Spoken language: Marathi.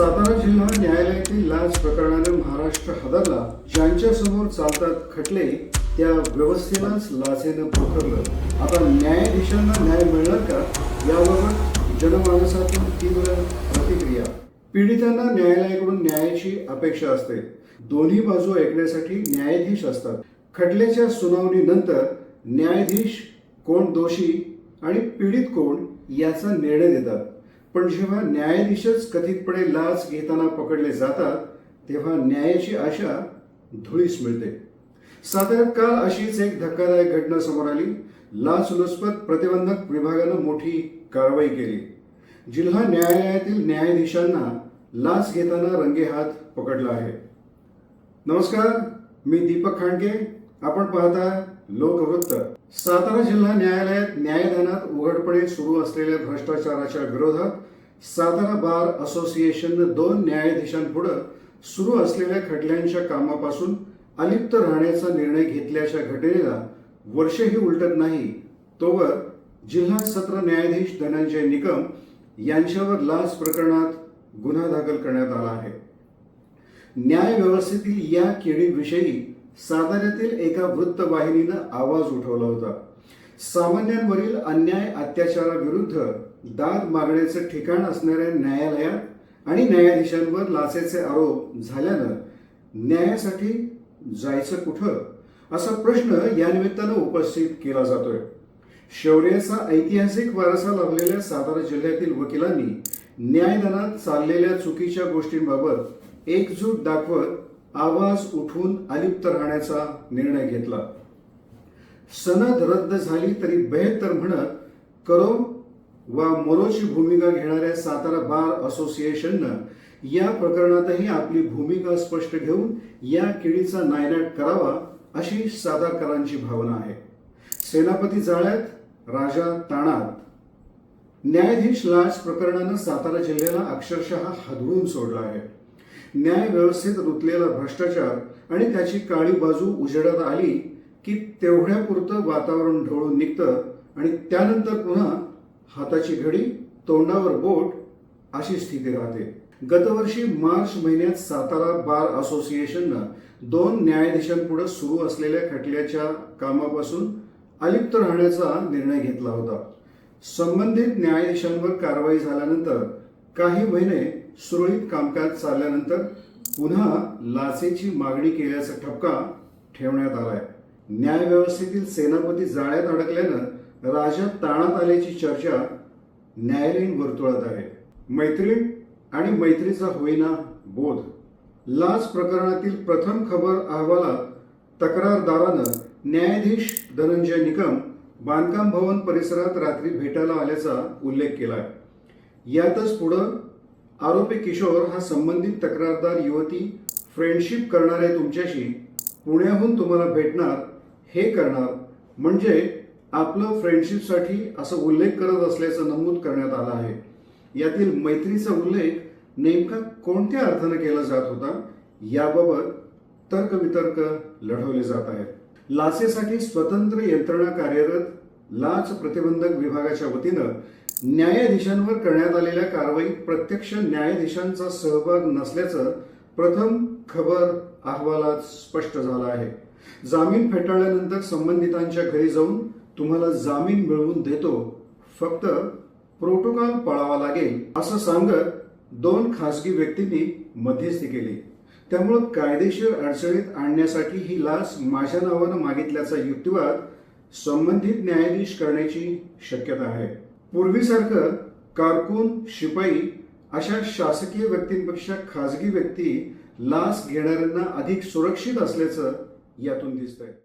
सातारा जिल्हा न्यायालयातील लाच प्रकरणानं महाराष्ट्र हादरला ज्यांच्या समोर चालतात खटले त्या व्यवस्थेलाच लाचेनं पोखरलं आता न्यायाधीशांना न्याय मिळणार का? याबाबत जनमानसातून तीव्र प्रतिक्रिया. पीडितांना न्यायालयाकडून न्यायाची अपेक्षा असते. दोन्ही बाजू ऐकण्यासाठी न्यायाधीश असतात. खटल्याच्या सुनावणीनंतर न्यायाधीश कोण दोषी आणि पीडित कोण याचा निर्णय देतात. पण जेव्हा न्यायाधीशच कथितपणे लाच घेताना पकडले जातात तेव्हा न्यायाची आशा धुळीस मिळते. साताऱ्यात काल अशीच एक धक्कादायक घटना समोर आली. लाचलुचपत प्रतिबंधक विभागानं मोठी कारवाई केली. जिल्हा न्यायालयातील न्यायाधीशांना लाच घेताना रंगेहात पकडला आहे. नमस्कार मी दीपक खांडके. आपण पाहता लोकवृत्त. सातारा जिल्हा न्यायालयात न्यायदानात उघडपणे सुरू असलेल्या भ्रष्टाचाराच्या विरोधात सातारा बार असोसिएशननं दोन न्यायाधीशांपुढे सुरू असलेल्या खटल्यांच्या कामापासून अलिप्त राहण्याचा निर्णय घेतल्याच्या घटनेला वर्षही उलटत नाही. तोवर जिल्हा सत्र न्यायाधीश धनंजय निकम यांच्यावर लाच प्रकरणात गुन्हा दाखल करण्यात आला आहे. न्याय व्यवस्थेतील या केळीविषयी साताऱ्यातील एका वृत्तवाहिनीनं आवाज उठवला होता. सामान्यांवरील अन्याय अत्याचाराविरुद्ध दाद मागण्याचं ठिकाण असणाऱ्या न्यायालयात आणि न्यायाधीशांवर लाचेचे आरोप झाल्यानं न्यायासाठी जायचं कुठं? असा प्रश्न या निमित्तानं उपस्थित केला जातोय. शौर्याचा ऐतिहासिक वारसा लाभलेल्या सातारा जिल्ह्यातील वकिलांनी न्यायदानात चाललेल्या चुकीच्या गोष्टींबाबत एकजूट दाखवत आवाज उठून अलिप्त राहण्याचा निर्णय घेतला. सनद रद्द झाली तरी बेहतर म्हणत करो वा मोरोची भूमिका घेणाऱ्या सातारा बार असोसिएशननं या प्रकरणातही आपली भूमिका स्पष्ट घेऊन या किडीचा नायनाट करावा अशी सातारकरांची भावना आहे. सेनापती जाळ्यात राजा ताणात. न्यायाधीश लाच प्रकरणानं सातारा जिल्ह्याला अक्षरशः हदवून सोडलं आहे. न्याय व्यवस्थेत रुतलेला भ्रष्टाचार आणि त्याची काळी बाजू उजेडात आली की तेवढ्यापुरतं वातावरण ढवळून निघतं आणि त्यानंतर पुन्हा हाताची घडी तोंडावर बोट अशी स्थिती राहते. गतवर्षी मार्च महिन्यात सातारा बार असोसिएशननं दोन न्यायाधीशांपुढे सुरू असलेल्या खटल्याच्या कामापासून अलिप्त राहण्याचा निर्णय घेतला होता. संबंधित न्यायाधीशांवर कारवाई झाल्यानंतर काही महिने सुरळीत कामकाज चालल्यानंतर पुन्हा लाचेची मागणी केल्याचा ठपका ठेवण्यात आलाय. न्याय व्यवस्थेतील सेनापती जाळ्यात अडकल्यानं राजा ताणात आल्याची चर्चा न्यायालयीन वर्तुळात आहे. मैत्रीण आणि मैत्रीचा होईना बोध. लाच प्रकरणातील प्रथम खबर अहवालात तक्रारदारानं न्यायाधीश धनंजय निकम बांधकाम भवन परिसरात रात्री भेटायला आल्याचा उल्लेख केला आहे यातच पुढं आरोपी किशोर हा संबंधित तक्रारदार युवती फ्रेंडशिप करणार आहे तुमच्याशी पुण्याहून तुम्हाला भेटणार हे करणार. म्हणजे आपलं फ्रेंडशिपसाठी असं उल्लेख करत असल्याचं नमूद करण्यात आलं आहे. यातील मैत्रीचा उल्लेख नेमका कोणत्या अर्थानं केला जात होता याबाबत तर्कवितर्क लढवले जात आहेत. लासेसाठी स्वतंत्र यंत्रणा कार्यरत लाच प्रतिबंधक विभागाच्या वतीनं न्यायाधीशांवर करण्यात आलेल्या कारवाईत प्रत्यक्ष न्यायाधीशांचा सहभाग नसल्याचं प्रथम खबर अहवालात स्पष्ट झालं आहे. जामीन फेटाळल्यानंतर संबंधितांच्या घरी जाऊन तुम्हाला जामीन मिळवून देतो. फक्त प्रोटोकॉल पाळावा लागेल असं सांगत दोन खासगी व्यक्तींनी मध्यस्थी केली. त्यामुळं कायदेशीर अडचणीत आणण्यासाठी ही लाच माझ्या नावानं मागितल्याचा युक्तिवाद संबंधित न्यायाधीश करण्याची शक्यता आहे. पूर्वीसारखं कारकून शिपाई अशा शासकीय व्यक्तींपेक्षा खासगी व्यक्ती लाच घेणाऱ्यांना अधिक सुरक्षित असल्याचं यातून दिसतंय.